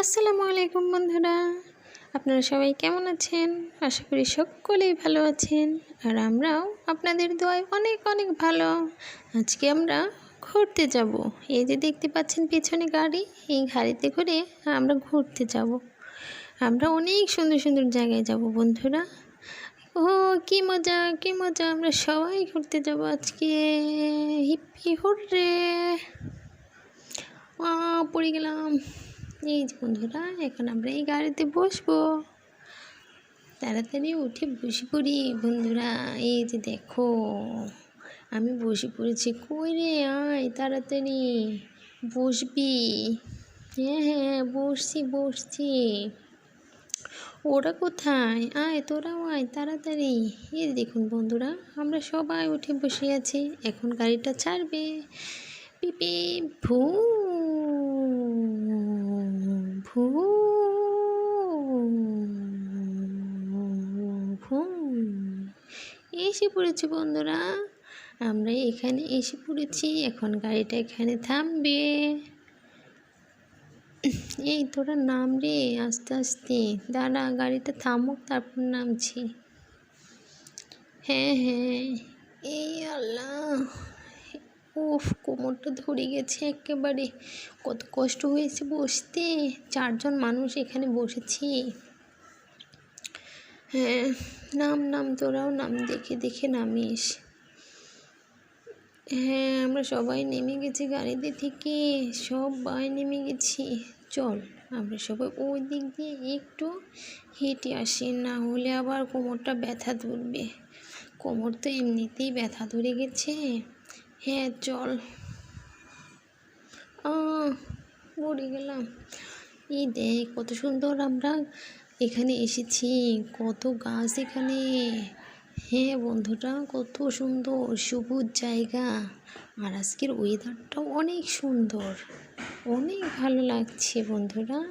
আসসালামু আলাইকুম বন্ধুরা। আপনারা সবাই কেমন আছেন? আশা করি সকলেই ভালো আছেন। আর আমরাও আপনাদের দোয়ায় অনেক অনেক ভালো। আজকে আমরা ঘুরতে যাব। এই যে দেখতে পাচ্ছেন পেছনে গাড়ি, এই গাড়িতে করে আমরা ঘুরতে যাব। আমরা অনেক সুন্দর সুন্দর জায়গায় যাব বন্ধুরা। ও, কি মজা কি মজা। আমরা সবাই ঘুরতে যাব আজকে। Hippie hurray. আ পড়ে গেলাম। এই বন্ধুরা, এখন আমরা এই গাড়িতে বসবো। তাড়াতাড়ি উঠে বসে পড়ি। বন্ধুরা, এই যে দেখো, আমি বসে পড়েছি কই রে? আয় তাড়াতাড়ি। বসবি? হ্যাঁ হ্যাঁ বসছি বসছি। ওরা কোথায়? আয়, তোরাও আয় তাড়াতাড়ি। এই দেখুন বন্ধুরা, আমরা সবাই উঠে বসে আছি। এখন গাড়িটা ছাড়বে। পিপি ভু ভু এসে পড়েছি বন্ধুরা। আমরা এখানে এসে পড়েছি। এখন গাড়িটা এখানে থামবে। এই তোরা নাম রে, আস্তে আস্তে। দাঁড়া গাড়িটা থামুক, তারপর নামছি। হ্যাঁ হ্যাঁ। এই আল্লাহ। উফ, কোমরটা ধরে গেছে একেবারে। কত কষ্ট হয়েছে বসতে। চারজন মানুষ এখানে বসেছি। হ্যাঁ। নাম নাম তোরাও নাম দেখে দেখে নামিস। হ্যাঁ আমরা সবাই নেমে গেছি গাড়িতে থেকে। সবাই নেমে গেছি। চল, আমরা সবাই ওই দিক দিয়ে একটু হেঁটে আসি, না হলে আবার কোমরটা ব্যথা ধরবে। কোমর তো এমনিতেই ব্যথা ধরে গেছে। হ্যাঁ চল। মরে গেলাম। এই দেখ, কত সুন্দর আমরা এখানে এসেছি, কত গাছ এখানে। হ্যাঁ বন্ধুরা কত সুন্দর, সবুজ জায়গা। আর আজকের ওয়েদারটাও অনেক সুন্দর। অনেক ভালো লাগছে বন্ধুরা।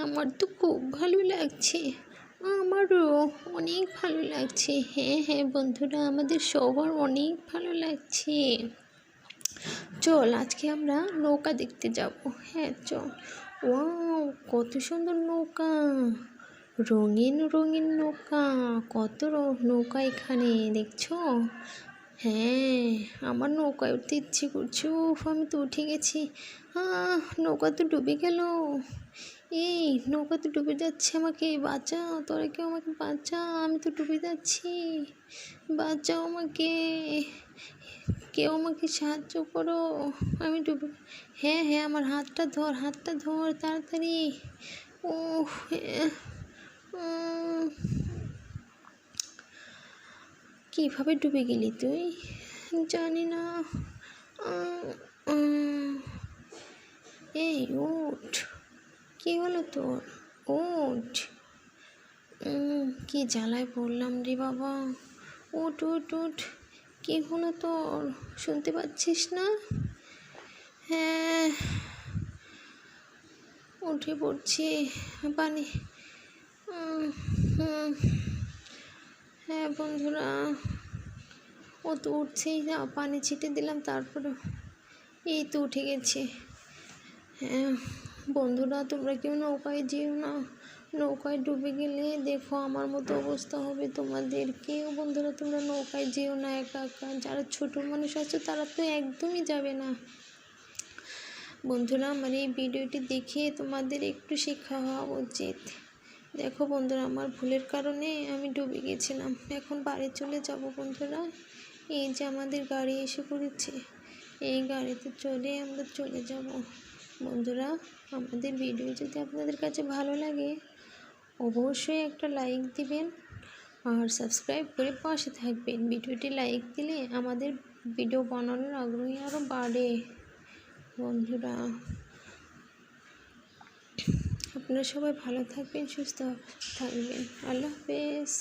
আমার তো খুব ভালো লাগছে। আমারও অনেক ভালো লাগছে। হ্যাঁ হ্যাঁ বন্ধুরা, আমাদের সবার অনেক ভালো লাগছে। চল, আজকে আমরা নৌকা দেখতে যাব। হ্যাঁ চল। ও কত সুন্দর নৌকা। রঙিন রঙিন নৌকা, কত নৌকা এখানে, দেখছ? হ্যাঁ আমার নৌকায় উঠতে ইচ্ছে করছে, উফ, আমি তো উঠে গেছি। নৌকা তো ডুবে গেল। এই, নৌকা তো ডুবে যাচ্ছে আমাকে, বাঁচাও, তোরা কেউ আমাকে বাঁচা আমি তো ডুবে যাচ্ছি। বাঁচাও আমাকে, কেউ আমাকে সাহায্য করো, আমি ডুবে হ্যাঁ হ্যাঁ আমার হাতটা ধর হাতটা ধর, তাড়াতাড়ি। ও কীভাবে ডুবে গেলি তুই? জানি না। এই উঠ। কী হলো তোর? উঠ। কি জ্বালায় পড়লাম রে বাবা। উঠ উঠ উঠ। কী হলো তোর? শুনতে পাচ্ছিস না? হ্যাঁ। উঠে পড়ছি। পানি হ্যাঁ বন্ধুরা, ও তো উঠছেই না, পানি ছিটে দিলাম, তারপরে এই তো উঠে গেছে। হ্যাঁ বন্ধুরা, তোমরা কেউ নৌকায় যেও না, নৌকায় ডুবে গেলে দেখো আমার মতো অবস্থা হবে তোমাদের। কেউ বন্ধুরা, তোমরা নৌকায় যেও না, একা একা। যারা ছোটো মানুষ আছে, তারা তো একদমই যাবে না। বন্ধুরা, আমার এই ভিডিওটি দেখে তোমাদের একটু শিক্ষা হওয়া উচিত। দেখো বন্ধুরা, আমার ভুলের কারণে আমি ডুবে গেছিলাম। এখন বাড়ি চলে যাব বন্ধুরা। এই যে আমাদের গাড়ি এসে পড়েছে। এই গাড়িতে চলে আমরা চলে যাব। বন্ধুরা, আমাদের ভিডিও যদি আপনাদের কাছে ভালো লাগে, অবশ্যই একটা লাইক দিবেন আর সাবস্ক্রাইব করে পাশে থাকবেন। ভিডিওটি লাইক দিলে আমাদের ভিডিও বানানোর আগ্রহী আরও বাড়ে। বন্ধুরা। আপনারা সবাই ভালো থাকবেন, সুস্থ থাকবেন। আল্লাহ হাফেজ।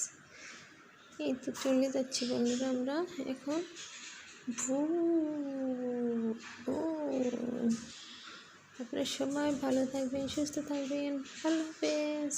এই তো চলে যাচ্ছি বন্ধুরা আমরা এখন। ভু আপনারা সবাই ভালো থাকবেন, সুস্থ থাকবেন। আল্লাহ হাফেজ।